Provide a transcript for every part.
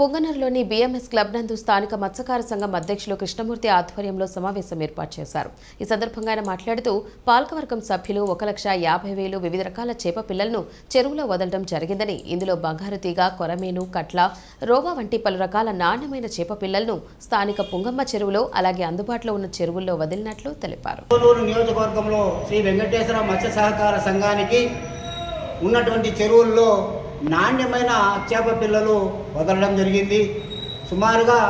పొంగనూరులోని BMS club నందు స్థానిక మత్స్యకార సంఘం అధ్యక్షులు కృష్ణమూర్తి ఆధ్వర్యంలో సమావేశం ఏర్పాటు చేశారు. ఈ సందర్భంగా ఆయన మాట్లాడుతూ పాలకవర్గం సభ్యులు ఒక లక్ష యాభై వేలు వివిధ రకాల చేప పిల్లలను చెరువులో వదలడం జరిగిందని ఇందులో బంగారు తీగ కొరమేను కట్ల రోవా వంటి పలు రకాల నాణ్యమైన చేప పిల్లలను స్థానిక పుంగమ్మ చెరువులో అలాగే అందుబాటులో ఉన్న చెరువుల్లో వదిలినట్లు తెలిపారు. నియోజకవర్గంలో శ్రీ వెంకటేశ్వర మత్స్య సహకార సంఘానికి ఉన్నటువంటి చెరువుల్లో నాణ్యమైన చేప పిల్లలు వదలడం జరిగింది. సుమారుగా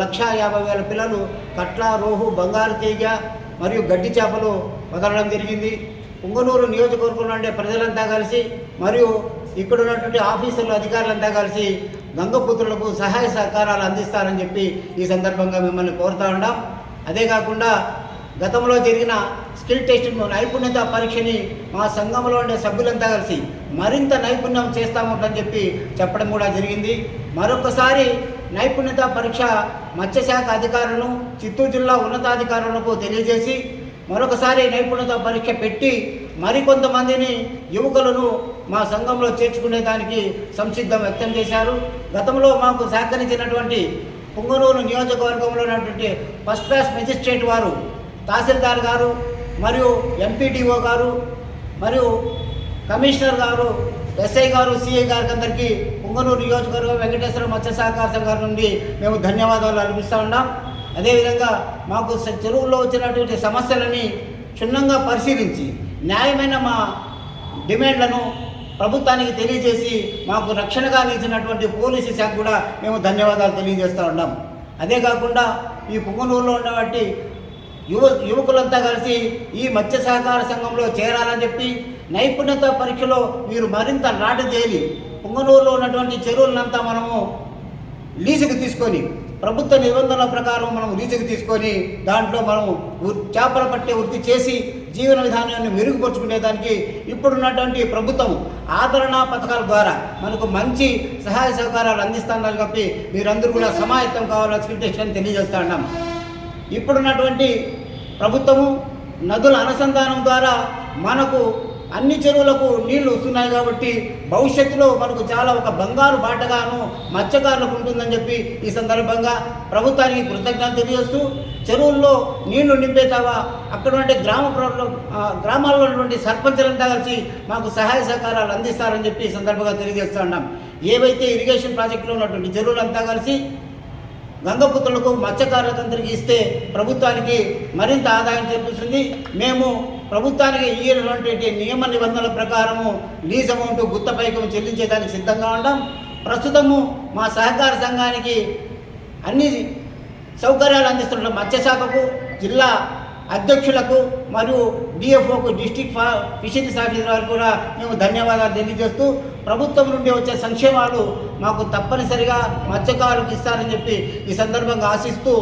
లక్ష యాభై వేల పిల్లలు కట్ల రోహు బంగారు తీగ మరియు గడ్డి చేపలు వదలడం జరిగింది. పుంగనూరు నియోజకవర్గంలో ఉండే ప్రజలంతా కలిసి మరియు ఇక్కడ ఉన్నటువంటి ఆఫీసర్లు అధికారులంతా కలిసి గంగపుత్రులకు సహాయ సహకారాలు అందిస్తారని చెప్పి ఈ సందర్భంగా మిమ్మల్ని కోరుతా ఉన్నాం. అదే కాకుండా గతంలో జరిగిన స్కిల్ టెస్ట్ నైపుణ్యత పరీక్షని మా సంఘంలో ఉండే సభ్యులంతా కలిసి మరింత నైపుణ్యం చేస్తామని చెప్పి చెప్పడం కూడా జరిగింది. మరొకసారి నైపుణ్యత పరీక్ష మత్స్యశాఖ అధికారులను చిత్తూరు జిల్లా ఉన్నతాధికారులకు తెలియజేసి మరొకసారి నైపుణ్యత పరీక్ష పెట్టి మరికొంతమందిని యువకులను మా సంఘంలో చేర్చుకునే దానికి సంసిద్ధం వ్యక్తం చేశారు. గతంలో మాకు సహకరించినటువంటి పుంగనూరు నియోజకవర్గంలో ఉన్నటువంటి ఫస్ట్ క్లాస్ మెజిస్ట్రేట్ వారు తహసీల్దార్ గారు మరియు ఎంపీడీఓ గారు మరియు కమిషనర్ గారు ఎస్ఐ గారు సిఐ గారికి అందరికీ పుంగనూరు నియోజకవర్గం వెంకటేశ్వర మత్స్య సహకార సంఘం నుండి మేము ధన్యవాదాలు అర్పిస్తూ ఉన్నాం. అదేవిధంగా మాకు చెరువుల్లో వచ్చినటువంటి సమస్యలని క్షుణ్ణంగా పరిశీలించి న్యాయమైన మా డిమాండ్లను ప్రభుత్వానికి తెలియజేసి మాకు రక్షణగా నిలిచినటువంటి పోలీసు శాఖ కూడా మేము ధన్యవాదాలు తెలియజేస్తూ ఉన్నాం. అదే కాకుండా ఈ పుంగనూరులో ఉన్నటువంటి యువ యువకులంతా కలిసి ఈ మత్స్య సహకార సంఘంలో చేరాలని చెప్పి నైపుణ్యత పరీక్షలో మీరు మరింత నాటు చేయాలి పుంగనూరులో ఉన్నటువంటి చెరువులనంతా మనము లీజుకు తీసుకొని ప్రభుత్వ నిబంధనల ప్రకారం మనం లీజుకు తీసుకొని దాంట్లో మనం చేపలు పట్టే వృత్తి చేసి జీవన విధానాన్ని మెరుగుపరుచుకునేదానికి ఇప్పుడున్నటువంటి ప్రభుత్వం ఆదరణ పథకాల ద్వారా మనకు మంచి సహాయ సహకారాలు అందిస్తున్నారు కాబట్టి మీరందరూ కూడా సమాయత్తం కావాలని స్క్రిప్టేషన్ తెలియజేస్తా ఉన్నాం. ఇప్పుడున్నటువంటి ప్రభుత్వము నదుల అనుసంధానం ద్వారా మనకు అన్ని చెరువులకు నీళ్ళు వస్తున్నాయి కాబట్టి భవిష్యత్తులో మనకు చాలా ఒక బంగారు బాటగాను మత్స్యకారులకు ఉంటుందని చెప్పి ఈ సందర్భంగా ప్రభుత్వానికి కృతజ్ఞత తెలియజేస్తూ చెరువుల్లో నీళ్ళు నింపేతావా అక్కడ ఉండే గ్రామ ప్ర- గ్రామాల్లో ఉన్నటువంటి సర్పంచులంతా కలిసి మాకు సహాయ సహకారాలు అందిస్తారని చెప్పి ఈ సందర్భంగా తెలియజేస్తూ ఉన్నాం. ఏవైతే ఇరిగేషన్ ప్రాజెక్టులో ఉన్నటువంటి చెరువులంతా కలిసి గంగపుత్రులకు మత్స్యకారులకు అందరికీ ఇస్తే ప్రభుత్వానికి మరింత ఆదాయం చేపిస్తుంది మేము ప్రభుత్వానికి ఇయ్యనటువంటి నియమ నిబంధనల ప్రకారము లీజ్ అమౌంట్ గుత్త పైకం చెల్లించేదానికి సిద్ధంగా ఉంటాం ప్రస్తుతము మా సహకార సంఘానికి అన్ని సౌకర్యాలు అందిస్తున్న మత్స్యశాఖకు జిల్లా అధ్యక్షులకు మరియు డిఎఫ్ఓకు డిస్టిక్ ఫిషరీస్ ఆఫీసర్ వారికి కూడా మేము ధన్యవాదాలు తెలియజేస్తూ ప్రభుత్వం నుండి వచ్చే సంక్షేమాలు మాకు తప్పనిసరిగా మత్స్యకారులకు ఇస్తారని చెప్పి ఈ సందర్భంగా ఆశిస్తూ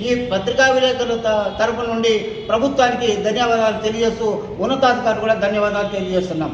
ఈ పత్రికా విలేకరుల త- తరపు నుండి ప్రభుత్వానికి ధన్యవాదాలు తెలియజేస్తూ ఉన్నతాధికారులు కూడా ధన్యవాదాలు తెలియజేస్తున్నాం.